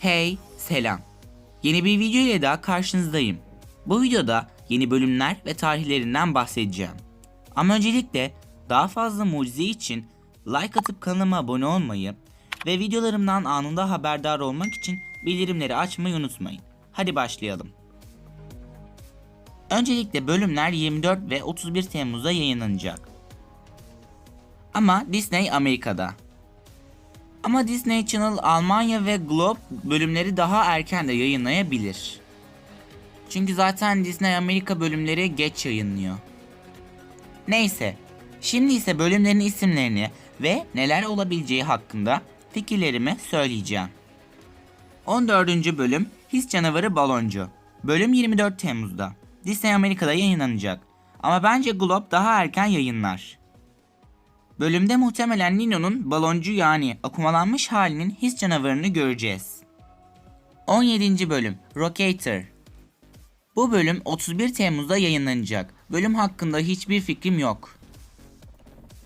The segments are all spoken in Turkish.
Hey, selam. Yeni bir video ile daha karşınızdayım. Bu videoda yeni bölümler ve tarihlerinden bahsedeceğim. Ama öncelikle daha fazla mucize için like atıp kanalıma abone olmayı ve videolarımdan anında haberdar olmak için bildirimleri açmayı unutmayın. Hadi başlayalım. Öncelikle bölümler 24 ve 31 Temmuz'da yayınlanacak. Ama Disney Amerika'da. Ama Disney Channel Almanya ve Globe bölümleri daha erken de yayınlayabilir. Çünkü zaten Disney Amerika bölümleri geç yayınlıyor. Neyse, şimdi ise bölümlerin isimlerini ve neler olabileceği hakkında fikirlerimi söyleyeceğim. 14. bölüm His Canavarı Baloncu. Bölüm 24 Temmuz'da. Disney Amerika'da yayınlanacak. Ama bence Globe daha erken yayınlar. Bölümde muhtemelen Nino'nun baloncu yani akumalanmış halinin his canavarını göreceğiz. 17. bölüm Rockator Bu bölüm 31 Temmuz'da yayınlanacak. Bölüm hakkında hiçbir fikrim yok.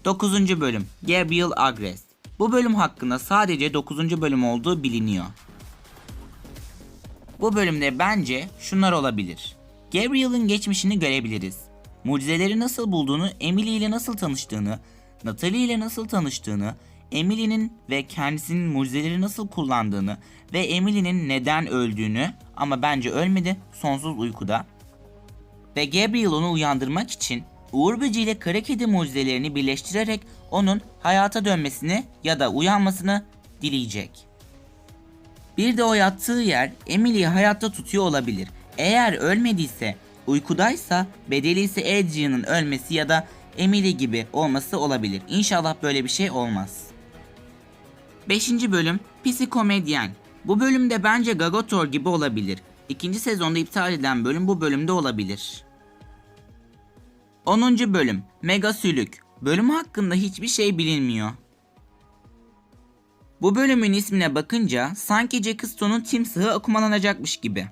9. bölüm Gabriel Agres Bu bölüm hakkında sadece 9. bölüm olduğu biliniyor. Bu bölümde bence şunlar olabilir. Gabriel'in geçmişini görebiliriz. Mucizeleri nasıl bulduğunu, Emily ile nasıl tanıştığını, Natalie ile nasıl tanıştığını, Emily'nin ve kendisinin mucizeleri nasıl kullandığını ve Emily'nin neden öldüğünü ama bence ölmedi sonsuz uykuda. Ve Gabriel onu uyandırmak için Uğur Böceği ile Kara Kedi mucizelerini birleştirerek onun hayata dönmesini ya da uyanmasını dileyecek. Bir de o yattığı yer Emily'yi hayatta tutuyor olabilir. Eğer ölmediyse, uykudaysa bedeli ise Adrian'ın ölmesi ya da Emily gibi olması olabilir. İnşallah böyle bir şey olmaz. 5. bölüm Psikomedyen. Bu bölümde bence Gagotor gibi olabilir. İkinci sezonda iptal edilen bölüm bu bölümde olabilir. 10. bölüm Mega Sülük. Bölüm hakkında hiçbir şey bilinmiyor. Bu bölümün ismine bakınca sanki Jack Stone'un timsahı akumalanacakmış gibi.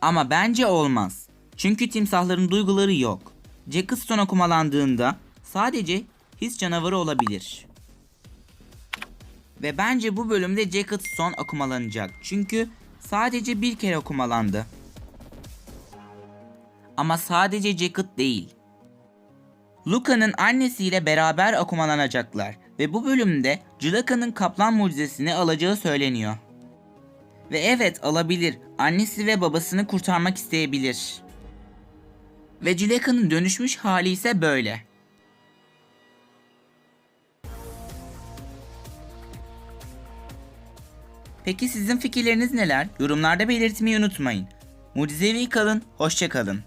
Ama bence olmaz. Çünkü timsahların duyguları yok. Jack Stone akumalandığında sadece his canavarı olabilir. Ve bence bu bölümde Jack Stone akumalanacak. Çünkü sadece bir kere akumalandı. Ama sadece Jacket değil. Luka'nın annesiyle beraber akumalanacaklar ve bu bölümde Julaka'nın kaplan mucizesini alacağı söyleniyor. Ve evet alabilir. Annesi ve babasını kurtarmak isteyebilir. Ve Julaka'nın dönüşmüş hali ise böyle. Peki sizin fikirleriniz neler? Yorumlarda belirtmeyi unutmayın. Mucizevi kalın, hoşça kalın.